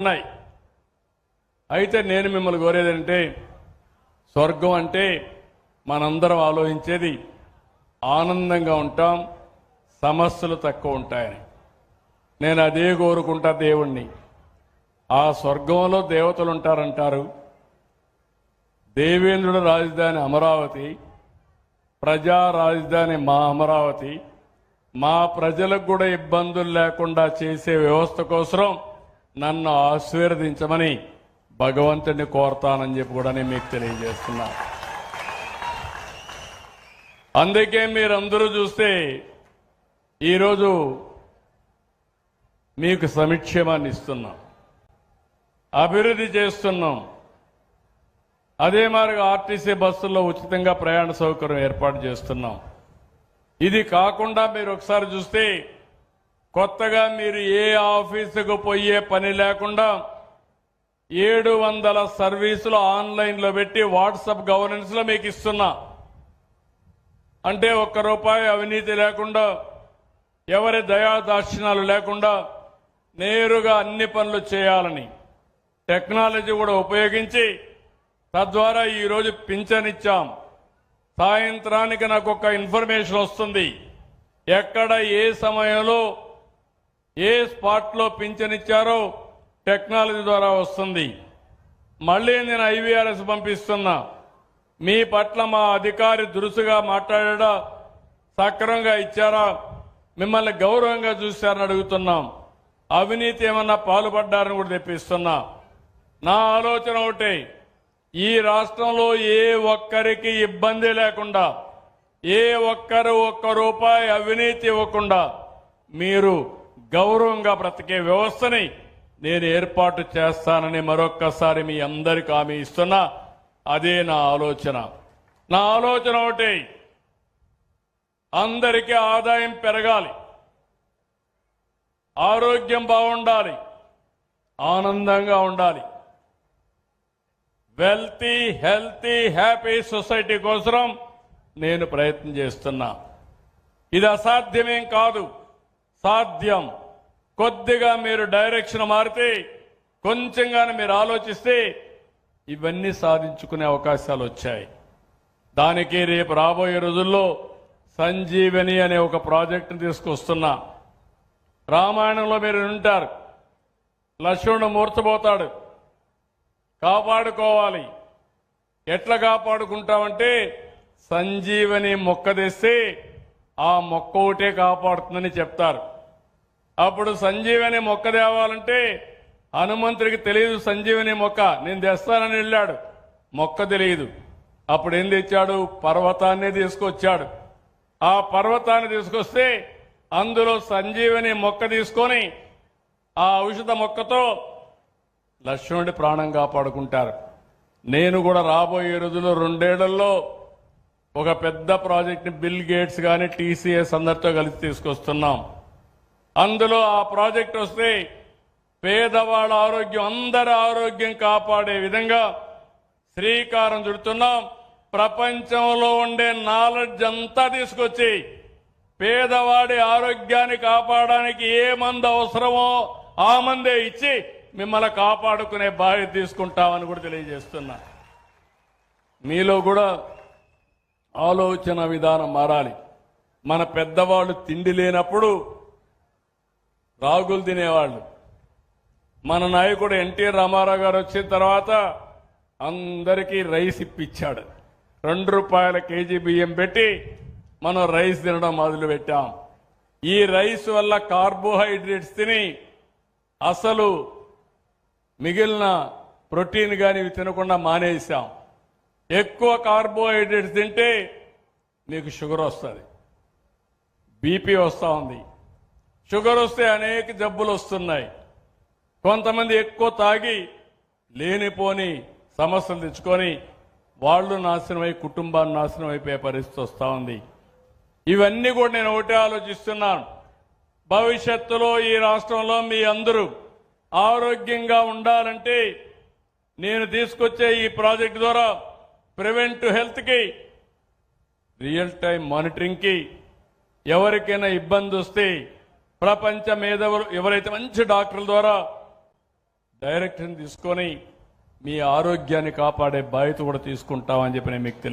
ఉన్నాయి. అయితే నేను మిమ్మల్ని కోరేది అంటే స్వర్గం అంటే మనందరం ఆలోచించేది ఆనందంగా ఉంటాం సమస్యలు తక్కువ ఉంటాయని. నేను అదే కోరుకుంటా దేవుణ్ణి. ఆ స్వర్గంలో దేవతలు ఉంటారంటారు. దేవేంద్రుడు రాజధాని అమరావతి ప్రజా రాజధాని మా అమరావతి. మా ప్రజలకు కూడా ఇబ్బందులు లేకుండా చేసే వ్యవస్థ కోసం నన్ను ఆశీర్వదించమని భగవంతుడిని కోరతానని చెప్పి కూడా నేను మీకు తెలియజేస్తున్నా. అందుకే మీరందరూ చూస్తే ఈరోజు మీకు సమిక్షేమాన్ని ఇస్తున్నాం. అభివృద్ధి చేస్తున్నాం. అదే మాదిరిగా ఆర్టీసీ బస్సుల్లో ఉచితంగా ప్రయాణ సౌకర్యం ఏర్పాటు చేస్తున్నాం. ఇది కాకుండా మీరు ఒకసారి చూస్తే కొత్తగా మీరు ఏ ఆఫీసుకు పోయే పని లేకుండా ఏడు వందల సర్వీసులు ఆన్లైన్లో పెట్టి వాట్సాప్ గవర్నెన్స్లో మీకు ఇస్తున్నా. అంటే ఒక్క రూపాయి అవినీతి లేకుండా ఎవరి దయాదాక్షిణాలు లేకుండా నేరుగా అన్ని పనులు చేయాలని టెక్నాలజీ కూడా ఉపయోగించి తద్వారా ఈరోజు పింఛనిచ్చాం సాయంత్రానికి నాకు ఒక ఇన్ఫర్మేషన్ వస్తుంది. ఎక్కడ ఏ సమయంలో ఏ స్పాట్లో పింఛన్ ఇచ్చారో టెక్నాలజీ ద్వారా వస్తుంది. మళ్ళీ నేను ఐవీఆర్ఎస్ పంపిస్తున్నా. మీ పట్ల మా అధికారి దురుసుగా మాట్లాడా సక్రమంగా ఇచ్చారా మిమ్మల్ని గౌరవంగా చూశారని అడుగుతున్నాం. అవినీతి ఏమన్నా పాల్పడ్డారని కూడా తెప్పిస్తున్నా. నా ఆలోచన ఒకటే ఈ రాష్ట్రంలో ఏ ఒక్కరికి ఇబ్బంది లేకుండా ఏ ఒక్కరు ఒక్క రూపాయి అవినీతి ఇవ్వకుండా మీరు గౌరవంగా బ్రతికే వ్యవస్థని నేను ఏర్పాటు చేస్తానని మరొక్కసారి మీ అందరికి హామీ ఇస్తున్నా. అదే నా ఆలోచన. నా ఆలోచన ఒకటి అందరికీ ఆదాయం పెరగాలి. ఆరోగ్యం బాగుండాలి. ఆనందంగా ఉండాలి. వెల్తీ హెల్తీ హ్యాపీ సొసైటీ కోసం నేను ప్రయత్నం చేస్తున్నా. ఇది అసాధ్యమేం కాదు. సాధ్యం. కొద్దిగా మీరు డైరెక్షన్ మారితే కొంచెంగానే మీరు ఆలోచిస్తే ఇవన్నీ సాధించుకునే అవకాశాలు వచ్చాయి. దానికి రేపు రాబోయే రోజుల్లో సంజీవని అనే ఒక ప్రాజెక్టును తీసుకొస్తున్నా. రామాయణంలో మీరు ఉంటారు లక్ష్మణుడు మూర్చబోతాడు. కాపాడుకోవాలి. ఎట్లా కాపాడుకుంటామంటే సంజీవని మొక్క తెస్తే ఆ మొక్క ఒకటే కాపాడుతుందని చెప్తారు. అప్పుడు సంజీవని మొక్క తేవాలంటే హనుమంతుడికి తెలియదు సంజీవని మొక్క. నేను తెస్తానని వెళ్ళాడు. మొక్క తెలియదు అప్పుడు ఏం తెచ్చాడు? పర్వతాన్ని తీసుకొచ్చాడు. ఆ పర్వతాన్ని తీసుకొస్తే అందులో సంజీవని మొక్క తీసుకొని ఆ ఔషధ మొక్కతో లక్ష్మణుడి ప్రాణం కాపాడుకుంటారు. నేను కూడా రాబోయే రోజుల్లో రెండేళ్ళలో ఒక పెద్ద ప్రాజెక్ట్ని బిల్ గేట్స్ కానీ టీసీఎస్ అందరితో కలిసి తీసుకొస్తున్నాం. అందులో ఆ ప్రాజెక్ట్ వస్తే పేదవాళ్ళ ఆరోగ్యం అందరి ఆరోగ్యం కాపాడే విధంగా శ్రీకారం చుడుతున్నాం. ప్రపంచంలో ఉండే నాలెడ్జ్ అంతా తీసుకొచ్చి పేదవాడి ఆరోగ్యాన్ని కాపాడడానికి ఏ మందు అవసరమో ఆ మందే ఇచ్చి మిమ్మల్ని కాపాడుకునే బాధ్యత తీసుకుంటామని కూడా తెలియజేస్తున్నా. మీలో కూడా ఆలోచన విధానం మారాలి. మన పెద్దవాళ్ళు తిండి లేనప్పుడు రాగులు తినేవాళ్ళు. మన నాయకుడు ఎన్టీఆర్ రామారావు గారు వచ్చిన తర్వాత అందరికీ రైస్ ఇప్పించాడు రెండు రూపాయల కేజీ బియ్యం పెట్టి మనం రైస్ తినడం మొదలు పెట్టాం ఈ రైస్ వల్ల కార్బోహైడ్రేట్స్ తిని అసలు మిగిలిన ప్రోటీన్ కానీ తినకుండా మానేసాం ఎక్కువ కార్బోహైడ్రేట్స్ తింటే మీకు షుగర్ వస్తుంది. బీపీ వస్తూ ఉంది. షుగర్ వస్తే అనేక జబ్బులు వస్తున్నాయి. కొంతమంది ఎక్కువ తాగి లేనిపోని సమస్యలు తెచ్చుకొని వాళ్ళు నాశనమై కుటుంబాన్ని నాశనం అయిపోయే పరిస్థితి వస్తూ ఉంది. ఇవన్నీ కూడా నేను ఒకటే ఆలోచిస్తున్నాను. భవిష్యత్తులో ఈ రాష్ట్రంలో మీ అందరూ ఆరోగ్యంగా ఉండాలంటే నేను తీసుకొచ్చే ఈ ప్రాజెక్ట్ ద్వారా ప్రివెంట్ హెల్త్కి రియల్ టైం మానిటరింగ్కి ఎవరికైనా ఇబ్బంది వస్తే ప్రపంచ మేధవులు ఎవరైతే మంచి డాక్టర్ల ద్వారా డైరెక్షన్ తీసుకొని మీ ఆరోగ్యాన్ని కాపాడే బాధ్యత కూడా తీసుకుంటామని చెప్పి నేను మీకు తెలియ